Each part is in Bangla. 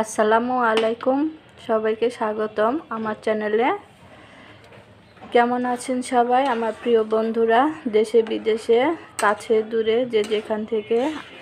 আসসালামু আলাইকুম, সবাইকে স্বাগতম আমার চ্যানেলে। কেমন আছেন সবাই? আমার প্রিয় বন্ধুরা, দেশে বিদেশে, কাছে দূরে, যে যেখান থেকে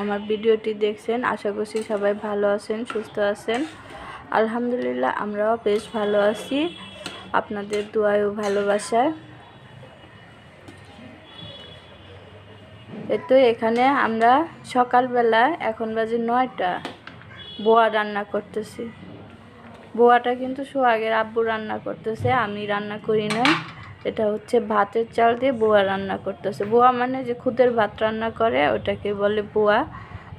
আমার ভিডিওটি দেখছেন, আশা করছি সবাই ভালো আছেন, সুস্থ আছেন। আলহামদুলিল্লাহ, আমরাও বেশ ভালো আছি। আপনাদের দোয়ায় ভালোবাসায়। তো এখানে আমরা সকালবেলা এখন বাজে নয়টা, বোয়া রান্না করতেছি। বোয়াটা কিন্তু সোহাগের আব্বু রান্না করতেছে, আমি রান্না করি নাই এটা হচ্ছে ভাতের চাল দিয়ে বোয়া রান্না করতেছে। বোয়া মানে যে খুদের ভাত রান্না করে, ওটাকে বলে বোয়া।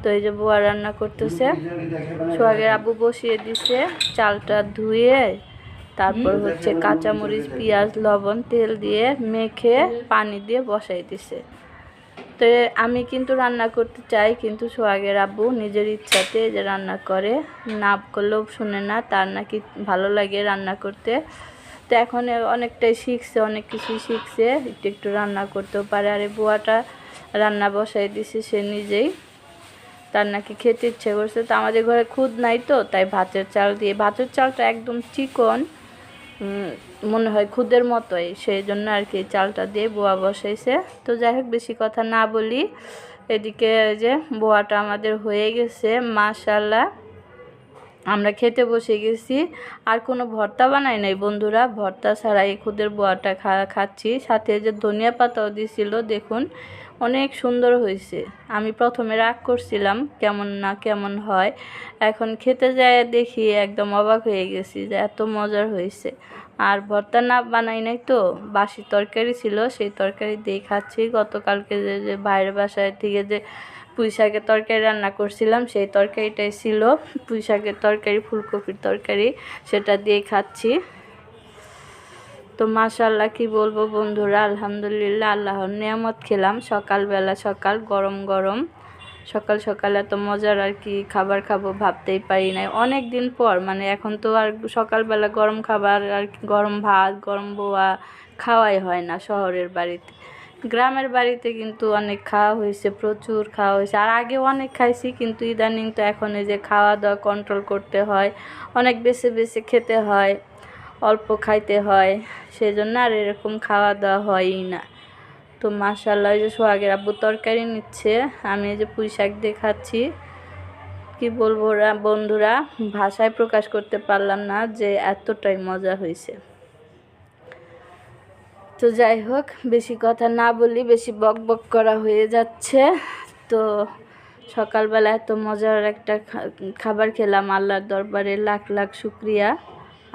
তো এই যে বোয়া রান্না করতেছে, সোহাগের আব্বু বসিয়ে দিছে, চালটা ধুয়ে, তারপর হচ্ছে কাঁচামরিচ, পেঁয়াজ, লবণ, তেল দিয়ে মেখে পানি দিয়ে বসাই দিছে। তো আমি কিন্তু রান্না করতে চাই, কিন্তু সোহাগের আব্বু নিজের ইচ্ছাতে যে রান্না করে না করলেও শুনে না, তার নাকি ভালো লাগে রান্না করতে। তো এখন অনেকটাই শিখছে, অনেক কিছুই শিখছে, একটু একটু রান্না করতেও পারে। আর এই বুয়াটা রান্না বসাই দিছে সে নিজেই। তার নাকি খেতে ইচ্ছে করছে। তো আমাদের ঘরে খুদ নাই তো, তাই ভাতের চাল দিয়ে, ভাতের চালটা একদম চিকন। মনে হয় খুদের মতোই সেই জন্য আর কি চালটা দিয়ে বোয়া বসাইছে। তো যাই হোক, বেশি কথা না বলি। এদিকে যে বোয়াটা আমাদের হয়ে গেছে মাশাল্লাহ আমরা খেতে বসে গেছি। আর কোনো ভর্তা বানাই নাই বন্ধুরা। ভর্তা ছাড়া এই খুদের বোয়াটা খাচ্ছি। সাথে যে ধনিয়া পাতাও দিছিল, দেখুন। অনেক সুন্দর হয়েছে আমি প্রথমে রাগ করছিলাম, কেমন না কেমন হয়। এখন খেতে যায় দেখি একদম অবাক হয়ে গেছি যে এত মজার হয়েছে আর ভর্তা না বানাই নাই তো, বাসি তরকারি ছিল, সেই তরকারি দিয়ে খাচ্ছি। গতকালকে যে যে বাইরের বাসায় থেকে যে পুঁই শাকের তরকারি রান্না করছিলাম, সেই তরকারিটাই ছিল। পুঁই শাকের তরকারি, ফুলকপির তরকারি, সেটা দিয়ে খাচ্ছি। তো মাশাল্লাহ কি বলব বন্ধুরা? আলহামদুলিল্লাহ, আল্লাহর নিয়ামত খেলাম। সকালবেলা সকাল, গরম গরম। সকাল সকাল এত মজার আর কি খাবার খাব ভাবতেই পারি নাই। অনেক দিন পর মানে এখন তো আর সকালবেলা গরম খাবার আর গরম ভাত, গরম বোয়া খাওয়াই হয় না শহরের বাড়িতে। গ্রামের বাড়িতে কিন্তু অনেক খাওয়া হয়েছে, প্রচুর খাওয়া হয়েছে। আর আগে অনেক খাইছি, কিন্তু ইদানিং তো এখন এই যে খাওয়া দাওয়া কন্ট্রোল করতে হয়, অনেক বেছে বেছে খেতে হয়। অল্প খাইতে হয়, সেজন্য আর এরকম খাওয়া দাওয়া হয়ই না। তো মাশাল্লাহ ওই যে সোহাগের আব্বু তরকারি নিচ্ছে, আমি এই যে পুঁই শাক দিয়ে খাচ্ছি। কি বলব বন্ধুরা, ভাষায় প্রকাশ করতে পারলাম না যে এতটাই মজা হয়েছে তো যাই হোক, বেশি কথা না বলি, বেশি বক বক করা হয়ে যাচ্ছে। তো সকালবেলা এত মজার একটা খাবার খেলাম, আল্লাহর দরবারে লাখ লাখ শুক্রিয়া।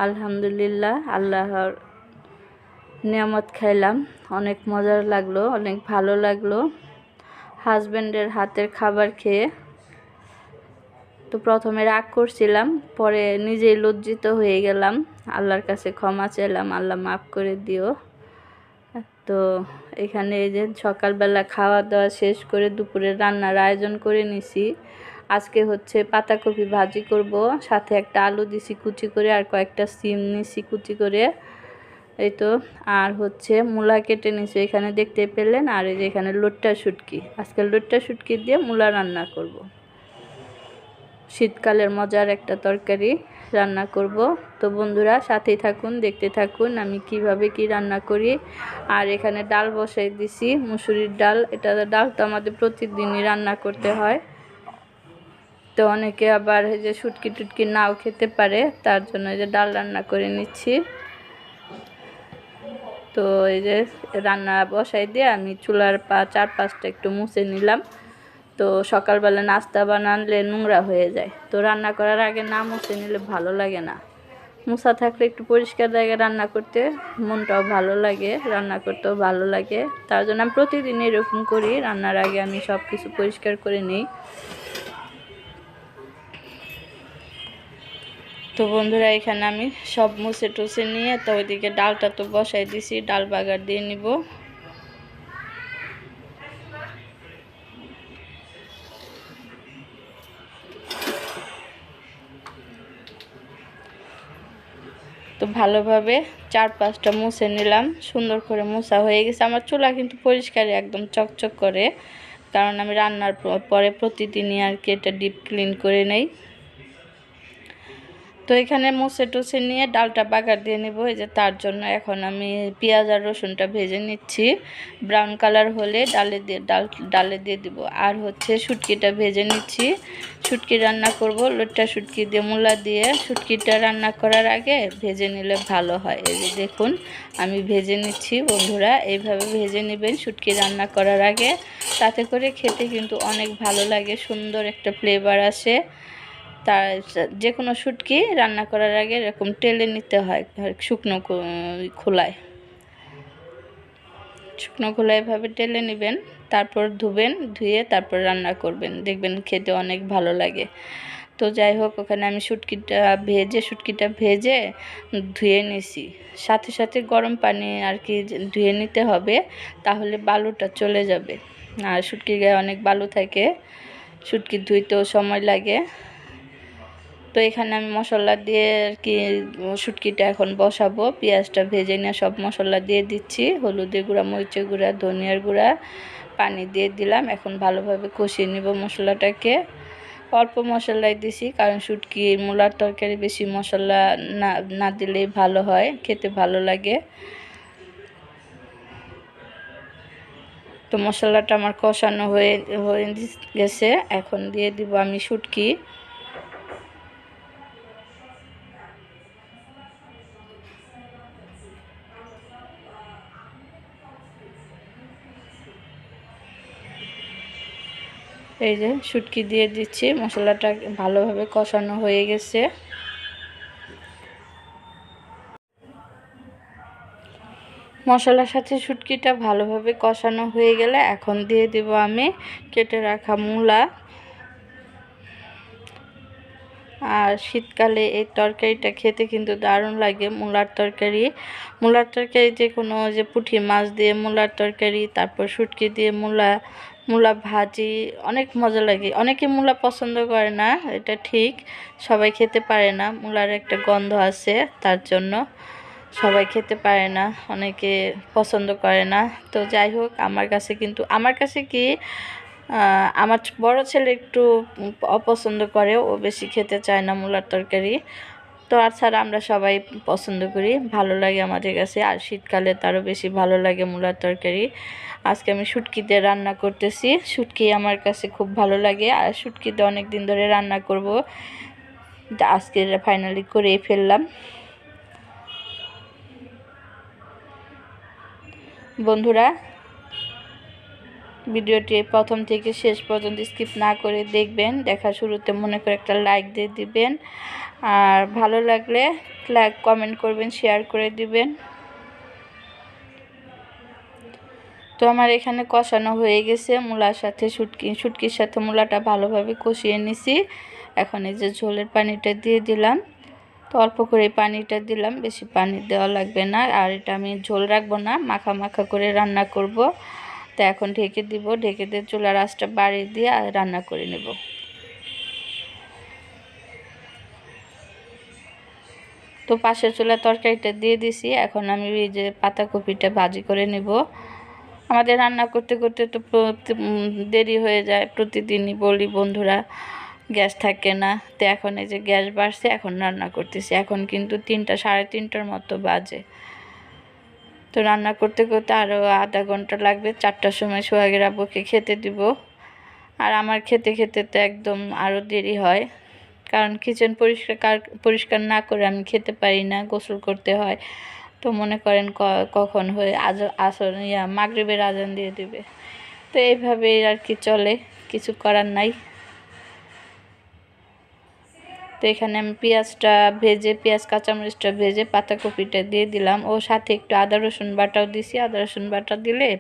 আলহামদুলিল্লাহ, আল্লাহর নিয়ামত খাইলাম। অনেক মজার লাগল, অনেক ভালো লাগল। হাজব্যান্ডের হাতের খাবার খেয়ে তো প্রথমে রাগ করছিলাম, পরে নিজেই লজ্জিত হয়ে গেলাম। আল্লাহর কাছে ক্ষমা চাইলাম, আল্লাহ মাফ করে দিও। তো এখানে এই যে সকালবেলা খাওয়া দাওয়া শেষ করে দুপুরে রান্নার আয়োজন করে নিছি। আজকে হচ্ছে পাতাকপি ভাজি করব, সাথে একটা আলু দিছি কুচি করে আর কয়েকটা সিম নিছি কুচি করে। এই তো, আর হচ্ছে মূলা কেটে নিছি এখানে দেখতে পেলেন, আর এই যে এখানে লোট্টা শুটকি। আজকে লোট্টা শুটকি দিয়ে মূলা রান্না করব। শীতকালের মজার একটা তরকারি রান্না করব। তো বন্ধুরা, সাথেই থাকুন, দেখতে থাকুন আমি কীভাবে কি রান্না করি। আর এখানে ডাল বসাই দিছি, মুসুরির ডাল, এটা ডাল তো আমাদের প্রতিদিনই রান্না করতে হয়। তো অনেকে আবার এই যে শুটকি টুটকি নাও খেতে পারে, তার জন্য এই যে ডাল রান্না করে নিচ্ছি। তো এই যে রান্না বসাই দিয়ে আমি চুলার পা চার পাঁচটা একটু মুছে নিলাম। তো সকালবেলা নাস্তা বানালে নোংরা হয়ে যায়। তো রান্না করার আগে না মুছে নিলে ভালো লাগে না। মুছা থাকলে একটু পরিষ্কার জায়গায় রান্না করতে মনটাও ভালো লাগে, রান্না করতেও ভালো লাগে। তার জন্য আমি প্রতিদিন এরকম করি, রান্নার আগে আমি সব কিছু পরিষ্কার করে নিই। তো বন্ধুরা, এখানে আমি সব মুছে টুছে নিয়ে তো ওইদিকে ডালটা তো বসাই দিছি, ডাল বাগার দিয়ে নিব। তো ভালোভাবে চার পাঁচটা মুছে নিলাম, সুন্দর করে মোছা হয়ে গেছে। আমার চুলা কিন্তু পরিষ্কার একদম চকচক করে, কারণ আমি রান্নার পরে প্রতিদিনই আর কি এটা ডিপ ক্লিন করে নেই। তো এখানে মুছে টুছে নিয়ে ডালটা বাগার দিয়ে নেব। এই যে তার জন্য এখন আমি পেঁয়াজ আর রসুনটা ভেজে নিচ্ছি। ব্রাউন কালার হলে ডালে দিয়ে, ডাল, ডালে দিয়ে দিব। আর হচ্ছে শুটকিটা ভেজে নিচ্ছি। শুটকি রান্না করব, লোটটা শুটকি দিয়ে, মূলা দিয়ে। শুটকিটা রান্না করার আগে ভেজে নিলে ভালো হয়। এই যে দেখুন, আমি ভেজে নিচ্ছি বন্ধুরা। এইভাবে ভেজে নেবেন শুটকি রান্না করার আগে। তাতে করে খেতে কিন্তু অনেক ভালো লাগে, সুন্দর একটা ফ্লেভার আসে। তার যে কোনো শুটকি রান্না করার আগে এরকম টেলে নিতে হয় শুকনো খোলায়। শুকনো খোলায় এভাবে টেলে নেবেন, তারপর ধুবেন, ধুয়ে তারপর রান্না করবেন। দেখবেন খেতে অনেক ভালো লাগে। তো যাই হোক, ওখানে আমি শুটকিটা ভেজে শুটকিটা ভেজে ধুয়ে নিছি। সাথে সাথে গরম পানি আর কি ধুয়ে নিতে হবে, তাহলে বালুটা চলে যাবে। আর শুটকির গায়ে অনেক বালু থাকে, শুটকি ধুইতেও সময় লাগে। তো এখানে আমি মশলা দিয়ে আর কি শুটকিটা এখন বসাবো। পেঁয়াজটা ভেজে নিয়ে সব মশলা দিয়ে দিচ্ছি। হলুদের গুঁড়া, মরিচের গুঁড়া, ধনিয়ার গুঁড়া পানি দিয়ে দিলাম। এখন ভালোভাবে কষিয়ে নিব মশলাটাকে। অল্প মশলাই দিছি কারণ শুটকি, মূলার তরকারি বেশি মশলা না না দিলেই ভালো হয়, খেতে ভালো লাগে। তো মশলাটা আমার কষানো হয়ে হয়ে গেছে। এখন দিয়ে দিব আমি শুটকি। এই যে শুটকি দিয়ে দিচ্ছি। মশলাটা ভালোভাবে কষানো হয়ে গেছে। মশলার সাথে শুটকিটা ভালোভাবে কষানো হয়ে গেলে এখন দিয়ে দেব আমি কেটে রাখা মূলা। আর শীতকালে এই তরকারিটা খেতে কিন্তু দারুণ লাগে মূলার তরকারি। মূলার তরকারি যে কোনো যে পুঁটি মাছ দিয়ে মূলার তরকারি, তারপর শুটকি দিয়ে মূলা মূলা ভাজি, অনেক মজা লাগে। অনেকে মূলা পছন্দ করে না, এটা ঠিক। সবাই খেতে পারে না, মূলার একটা গন্ধ আছে, তার জন্য সবাই খেতে পারে না, অনেকে পছন্দ করে না। তো যাই হোক, আমার কাছে কিন্তু, আমার কাছে কি আমার বড় ছেলে একটু অপছন্দ করে, ও বেশি খেতে চায় না মূলার তরকারি। তো আর ছাড়া আমরা সবাই পছন্দ করি। ভালো লাগে আমাদের কাছে। আর শীতকালে তারও বেশি ভালো লাগে মূলার তরকারি। আজকে আমি শুটকিতে রান্না করতেছি। শুটকি আমার কাছে খুব ভালো লাগে। আর শুটকিতে অনেক দিন ধরে রান্না করব। আজকে ফাইনালি করেই ফেললাম। বন্ধুরা, ভিডিওটি প্রথম থেকে শেষ পর্যন্ত স্কিপ না করে দেখবেন। দেখা শুরুতে মনে করে একটা লাইক দিয়ে দিবেন। আর ভালো লাগলে লাইক কমেন্ট করবেন শেয়ার করে দিবেন। তো আমার এখানে কষানো হয়ে গেছে মূলার সাথে শুটকি, শুটকির সাথে মূলাটা ভালোভাবে কষিয়ে নিছি। এখন এই যে ঝোলের পানিটা দিয়ে দিলাম। তো অল্প করে পানিটা দিলাম, বেশি পানি দেওয়া লাগবে না। আর এটা আমি ঝোল রাখব না, মাখা মাখা করে রান্না করব। তো এখন ঢেকে দিব, ঢেকে দিয়ে চুলার আঁচটা বাড়িয়ে দিয়ে আর রান্না করে নেব। তো পাশের চুলা তরকারিটা দিয়ে দিছি। এখন আমি এই যে পাতাকপিটা ভাজি করে নেব। আমাদের রান্না করতে করতে তো দেরি হয়ে যায়। প্রতিদিনই বলি, বন্ধুরা, গ্যাস থাকে না। তো এখন এই যে গ্যাস বাড়ছে, এখন রান্না করতেছি। এখন কিন্তু তিনটা, সাড়ে তিনটার মতো বাজে। তো রান্না করতে করতে আরও আধা ঘণ্টা লাগবে। চারটার সময় সোহাগের আব্বুকে খেতে দিব। আর আমার খেতে খেতে তো একদম আরও দেরি হয়। কারণ কিচেন পরিষ্কার, কার- পরিষ্কার না করে আমি খেতে পারি না, গোসল করতে হয়। তো মনে করেন কখন হয়ে আজ, আসর, ইয়া, মাগরিবের আজান দিয়ে দিবে। তো এইভাবেই আর কি চলে, কিছু করার নাই। তো এখানে আমি পেঁয়াজটা ভেজে, পেঁয়াজ, কাঁচামরিচটা ভেজে পাতাকপিটা দিয়ে দিলাম। ও সাথে একটু আদা, রসুন বাটাও দিছি। আদা, রসুন বাটা দিলে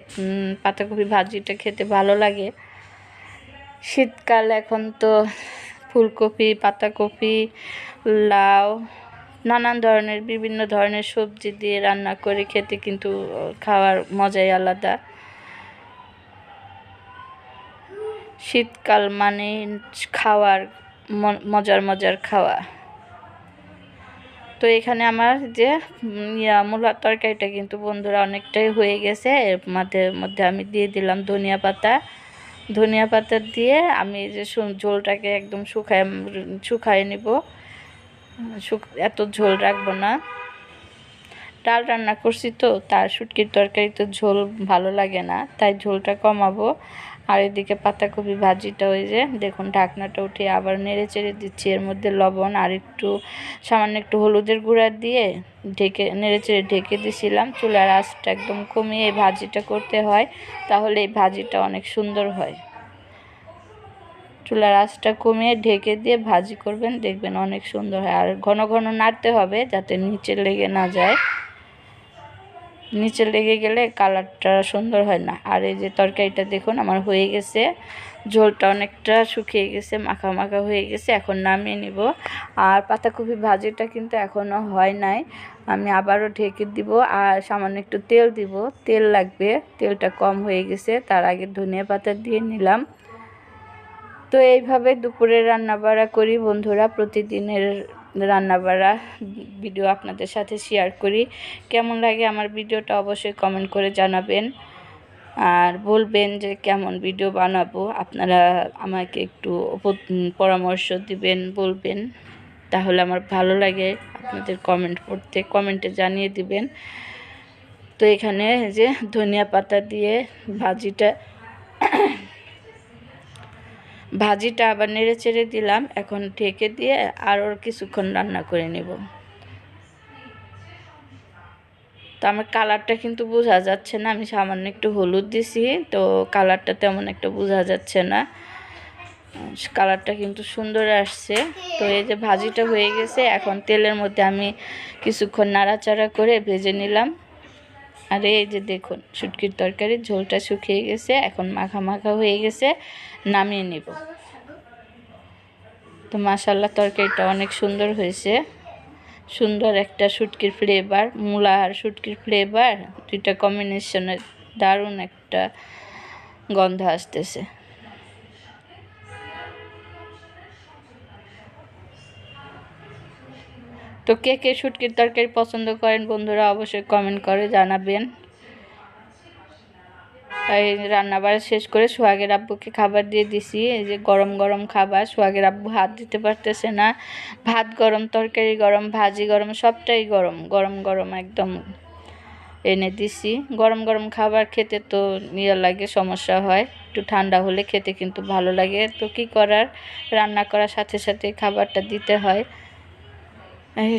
পাতাকপি ভাজিটা খেতে ভালো লাগে। শীতকাল এখন তো ফুলকপি, পাতাকপি, লাউ, নানান ধরনের, বিভিন্ন ধরনের সবজি দিয়ে রান্না করে খেতে কিন্তু খাওয়ার মজাই আলাদা। শীতকাল মানে খাওয়ার মজার মজার খাওয়া। তো এখানে আমার যে মূলার তরকারিটা কিন্তু বন্ধুরা অনেকটাই হয়ে গেছে। এর মধ্যে মধ্যে আমি দিয়ে দিলাম ধনিয়া পাতা। ধনিয়া পাতা দিয়ে আমি যে ঝোলটাকে একদম শুকায় শুকায় নিব। এত ঝোল রাখব না। ডাল রান্না করছি তো, তার শুটকির তরকারি তো ঝোল ভালো লাগে না, তাই ঝোলটা কমাবো। আর এদিকে পাতাকপি ভাজিটা ওই যে, দেখুন ঢাকনাটা উঠে আবার নেড়ে চেড়ে দিচ্ছি। এর মধ্যে লবণ আর একটু সামান্য একটু হলুদের গুঁড়া দিয়ে ঢেকে, নেড়ে চেড়ে ঢেকে দিছিলাম। চুলার আঁচটা একদম কমিয়ে এই ভাজিটা করতে হয়, তাহলে এই ভাজিটা অনেক সুন্দর হয়। চুলার আঁচটা কমিয়ে ঢেকে দিয়ে ভাজি করবেন, দেখবেন অনেক সুন্দর হয়। আর ঘন ঘন নাড়তে হবে যাতে নিচে লেগে না যায়। নিচে লেগে গেলে কালারটা সুন্দর হয় না। আর এই যে তরকারিটা দেখুন, আমার হয়ে গেছে। ঝোলটা অনেকটা শুকিয়ে গেছে, মাখা মাখা হয়ে গেছে, এখন নামিয়ে নিব। আর পাতাকপি ভাজিটা কিন্তু এখনও হয় নাই। আমি আবারও ঢেকে দিব আর সামান্য একটু তেল দিব। তেল লাগবে, তেলটা কম হয়ে গেছে, তার আগে ধনিয়া পাতা দিয়ে নিলাম। তো এইভাবে দুপুরে রান্নাবাড়া করি বন্ধুরা, প্রতিদিনের রান্নাবাড়া ভিডিও আপনাদের সাথে শেয়ার করি। কেমন লাগে আমার ভিডিওটা অবশ্যই কমেন্ট করে জানাবেন। আর বলবেন যে কেমন ভিডিও বানাবো, আপনারা আমাকে একটু পরামর্শ দিবেন, বলবেন। তাহলে আমার ভালো লাগে আপনাদের কমেন্ট পড়তে কমেন্টে জানিয়ে দিবেন। তো এখানে যে ধনিয়া পাতা দিয়ে ভাজিটা ভাজিটা আবার নেড়ে চেড়ে দিলাম, এখন ঢেকে দিয়ে আরও কিছুক্ষণ রান্না করে নেব। তো আমার কালারটা কিন্তু বোঝা যাচ্ছে না, আমি সামান্য একটু হলুদ দিছি, তো কালারটা তেমন একটা বোঝা যাচ্ছে না। কালারটা কিন্তু সুন্দর আসছে। তো এই যে ভাজিটা হয়ে গেছে, এখন তেলের মধ্যে আমি কিছুক্ষণ নাড়াচাড়া করে ভেজে নিলাম। আর এই যে দেখুন, শুটকির তরকারির ঝোলটা শুকিয়ে গেছে, এখন মাখা মাখা হয়ে গেছে, নামিয়ে নেব। তো মাসাল্লা তরকারিটা অনেক সুন্দর হয়েছে। সুন্দর একটা শুটকির ফ্লেভার মূলা আর শুটকির ফ্লেভার দুইটা কম্বিনেশনের দারুণ একটা গন্ধ আসতেছে। তো কে কে শুটকির তরকারি পছন্দ করেন বন্ধুরা অবশ্যই কমেন্ট করে জানাবেন। এই রান্নাবাড়া শেষ করে সোহাগের আব্বুকে খাবার দিয়ে দিছি। এই যে গরম গরম খাবার, সোহাগের আব্বু হাত দিতে পারতেছে না। ভাত গরম, তরকারি গরম, ভাজি গরম, সবটাই গরম গরম গরম একদম এনে দিছি। গরম গরম খাবার খেতে তো ইয়ে লাগে, সমস্যা হয়। একটু ঠান্ডা হলে খেতে কিন্তু ভালো লাগে। তো কি করার? রান্না করার সাথে সাথে খাবারটা দিতে হয়।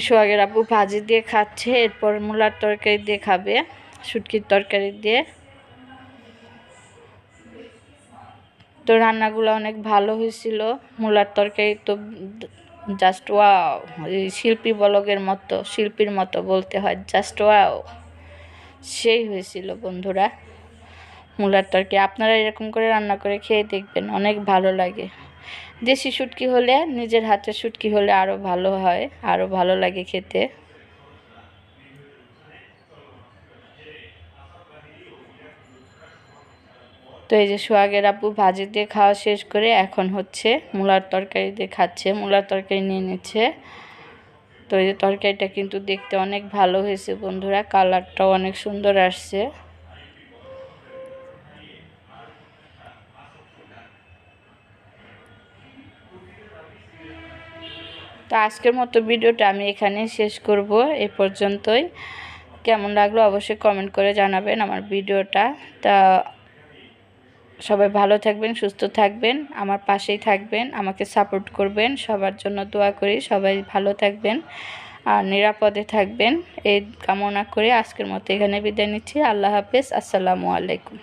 সোহাগের আপু ভাজি দিয়ে খাচ্ছে, এরপর মূলার তরকারি দিয়ে খাবে, শুটকির তরকারি দিয়ে। তো রান্নাগুলো অনেক ভালো হয়েছিল, মূলার তরকারি তো জাস্ট ওয়াও শিল্পী বলগের মতো, শিল্পীর মতো বলতে হয় জাস্ট ওয়াও সেই হয়েছিল বন্ধুরা, মূলার তরকারি। আপনারা এরকম করে রান্না করে খেয়ে দেখবেন, অনেক ভালো লাগে। দেশি শুটকি হলে, নিজের হাতের শুটকি হলে আরও ভালো হয় আরও ভালো লাগে খেতে। তো এই যে সোহাগের আপু ভাজি দিয়ে খাওয়া শেষ করে এখন হচ্ছে মূলার তরকারি দিয়ে খাচ্ছে, মূলার তরকারি নিয়ে নিচ্ছে। তো এই যে তরকারিটা কিন্তু দেখতে অনেক ভালো হয়েছে বন্ধুরা, কালারটাও অনেক সুন্দর আসছে। তো আজকের মতো ভিডিওটা আমি এখানে শেষ করব। এ পর্যন্তই। কেমন লাগল অবশ্যই কমেন্ট করে জানাবেন আমার ভিডিওটা। তা সবাই ভালো থাকবেন, সুস্থ থাকবেন, আমার পাশেই থাকবেন, আমাকে সাপোর্ট করবেন, সবার জন্য দোয়া করি, সবাই ভালো থাকবেন আর নিরাপদে থাকবেন। এই কামনা করে আজকের মতো এখানে বিদায় নিচ্ছি। আল্লাহ হাফেজ। আসসালামু আলাইকুম।